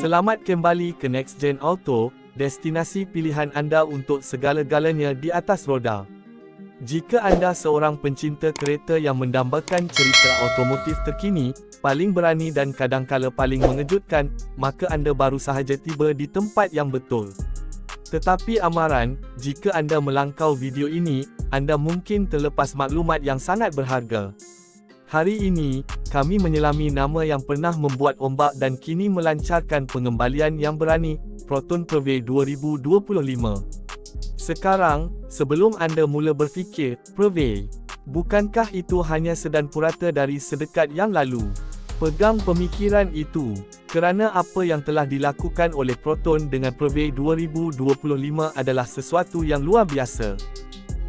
Selamat kembali ke Next Gen Auto, destinasi pilihan anda untuk segala-galanya di atas roda. Jika anda seorang pencinta kereta yang mendambakan cerita otomotif terkini, paling berani dan kadangkala paling mengejutkan, maka anda baru sahaja tiba di tempat yang betul. Tetapi amaran, jika anda melangkau video ini, anda mungkin terlepas maklumat yang sangat berharga. Hari ini, kami menyelami nama yang pernah membuat ombak dan kini melancarkan pengembalian yang berani, Proton Purvey 2025. Sekarang, sebelum anda mula berfikir, Purvey, bukankah itu hanya sedan purata dari sedekat yang lalu? Pegang pemikiran itu, kerana apa yang telah dilakukan oleh Proton dengan Purvey 2025 adalah sesuatu yang luar biasa.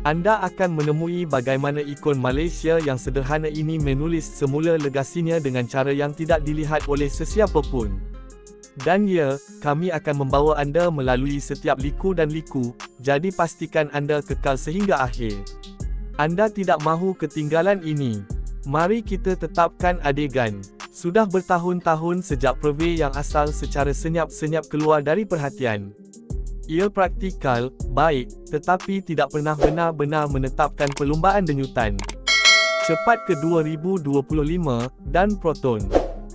Anda akan menemui bagaimana ikon Malaysia yang sederhana ini menulis semula legasinya dengan cara yang tidak dilihat oleh sesiapa pun. Dan ya, kami akan membawa anda melalui setiap liku dan liku, jadi pastikan anda kekal sehingga akhir. Anda tidak mahu ketinggalan ini. Mari kita tetapkan adegan. Sudah bertahun-tahun sejak Pervey yang asal secara senyap-senyap keluar dari perhatian. Ia praktikal, baik, tetapi tidak pernah benar-benar menetapkan perlumbaan denyutan. Cepat ke 2025, dan Proton.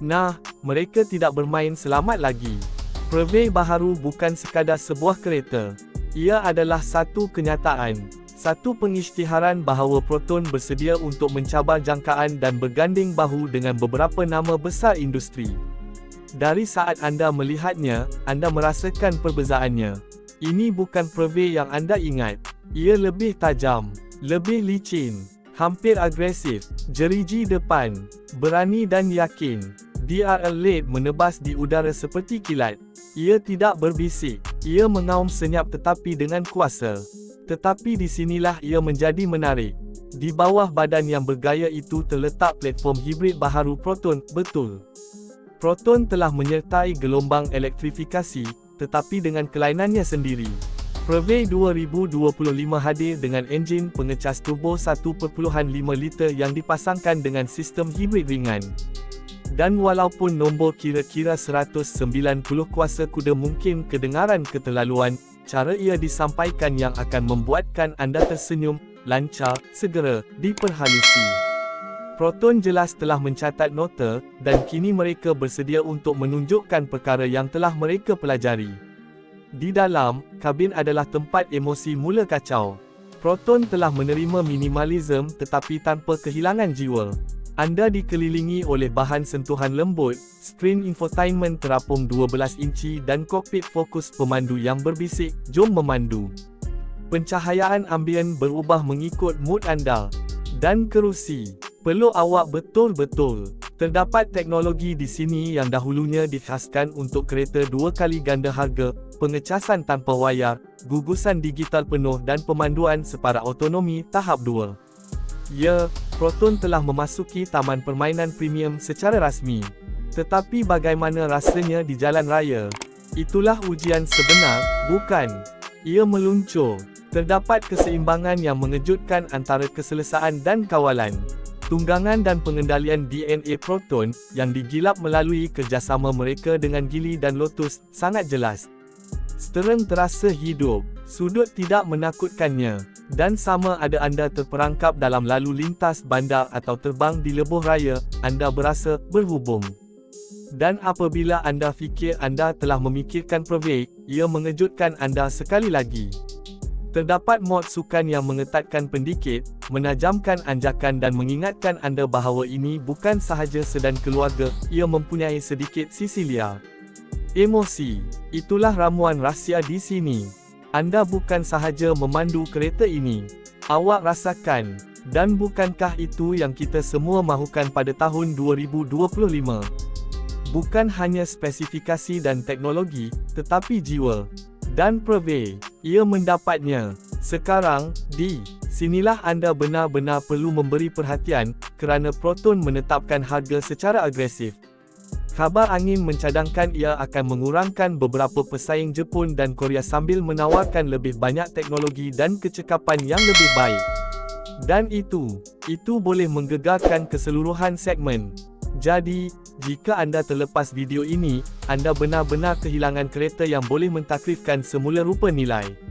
Nah, mereka tidak bermain selamat lagi. Pervey baharu bukan sekadar sebuah kereta. Ia adalah satu kenyataan. Satu pengisytiharan bahawa Proton bersedia untuk mencabar jangkaan dan berganding bahu dengan beberapa nama besar industri. Dari saat anda melihatnya, anda merasakan perbezaannya. Ini bukan Pervey yang anda ingat. Ia lebih tajam, lebih licin, hampir agresif, jeriji depan, berani dan yakin. DRL menebas di udara seperti kilat. Ia tidak berbisik. Ia mengaum senyap tetapi dengan kuasa. Tetapi di sinilah ia menjadi menarik. Di bawah badan yang bergaya itu terletak platform hibrid baharu Proton, betul. Proton telah menyertai gelombang elektrifikasi, tetapi dengan kelainannya sendiri. Prevey 2025 hadir dengan enjin pengecas turbo 1.5 liter yang dipasangkan dengan sistem hibrid ringan. Dan walaupun nombor kira-kira 190 kuasa kuda mungkin kedengaran keterlaluan, cara ia disampaikan yang akan membuatkan anda tersenyum, lancar, segera, diperhalusi. Proton jelas telah mencatat nota, dan kini mereka bersedia untuk menunjukkan perkara yang telah mereka pelajari. Di dalam, kabin adalah tempat emosi mula kacau. Proton telah menerima minimalism tetapi tanpa kehilangan jiwa. Anda dikelilingi oleh bahan sentuhan lembut, skrin infotainment terapung 12 inci dan kokpit fokus pemandu yang berbisik, jom memandu. Pencahayaan ambien berubah mengikut mood anda. Dan kerusi. Perlu awak betul-betul. Terdapat teknologi di sini yang dahulunya dikhaskan untuk kereta dua kali ganda harga, pengecasan tanpa wayar, gugusan digital penuh dan pemanduan separa otonomi tahap 2. Ya, Proton telah memasuki taman permainan premium secara rasmi. Tetapi bagaimana rasanya di jalan raya? Itulah ujian sebenar, bukan? Ia meluncur. Terdapat keseimbangan yang mengejutkan antara keselesaan dan kawalan tunggangan dan pengendalian DNA proton yang digilap melalui kerjasama mereka dengan Gili dan Lotus sangat jelas. Steren terasa hidup, sudut tidak menakutkannya, dan sama ada anda terperangkap dalam lalu lintas bandar atau terbang di lebuh raya, anda berasa berhubung. Dan apabila anda fikir anda telah memikirkan Purvey, ia mengejutkan anda sekali lagi. Terdapat mod sukan yang mengetatkan pendikit, menajamkan anjakan dan mengingatkan anda bahawa ini bukan sahaja sedan keluarga, ia mempunyai sedikit sisi liar. Emosi, itulah ramuan rahsia di sini. Anda bukan sahaja memandu kereta ini. Awak rasakan, dan bukankah itu yang kita semua mahukan pada tahun 2025? Bukan hanya spesifikasi dan teknologi, tetapi jiwa dan Purvey. Ia mendapatnya. Sekarang, di sinilah anda benar-benar perlu memberi perhatian, kerana Proton menetapkan harga secara agresif. Khabar angin mencadangkan ia akan mengurangkan beberapa pesaing Jepun dan Korea sambil menawarkan lebih banyak teknologi dan kecekapan yang lebih baik. Dan itu, itu boleh menggegarkan keseluruhan segmen. Jadi, jika anda terlepas video ini, anda benar-benar kehilangan kereta yang boleh mentaklifkan semula rupa nilai.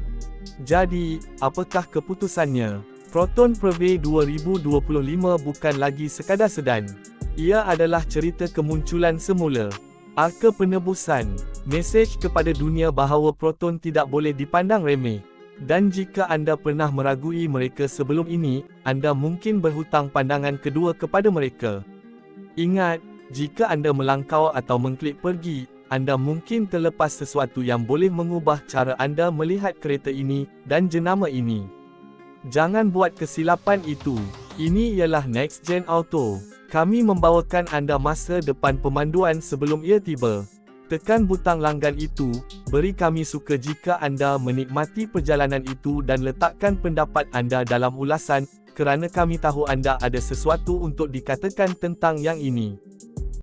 Jadi, apakah keputusannya? Proton Prevey 2025 bukan lagi sekadar sedan. Ia adalah cerita kemunculan semula. Arka penebusan, mesej kepada dunia bahawa proton tidak boleh dipandang remeh. Dan jika anda pernah meragui mereka sebelum ini, anda mungkin berhutang pandangan kedua kepada mereka. Ingat, jika anda melangkau atau mengklik pergi, anda mungkin terlepas sesuatu yang boleh mengubah cara anda melihat kereta ini dan jenama ini. Jangan buat kesilapan itu. Ini ialah Next Gen Auto. Kami membawakan anda masa depan pemanduan sebelum ia tiba. Tekan butang langgan itu, beri kami suka jika anda menikmati perjalanan itu dan letakkan pendapat anda dalam ulasan, kerana kami tahu anda ada sesuatu untuk dikatakan tentang yang ini.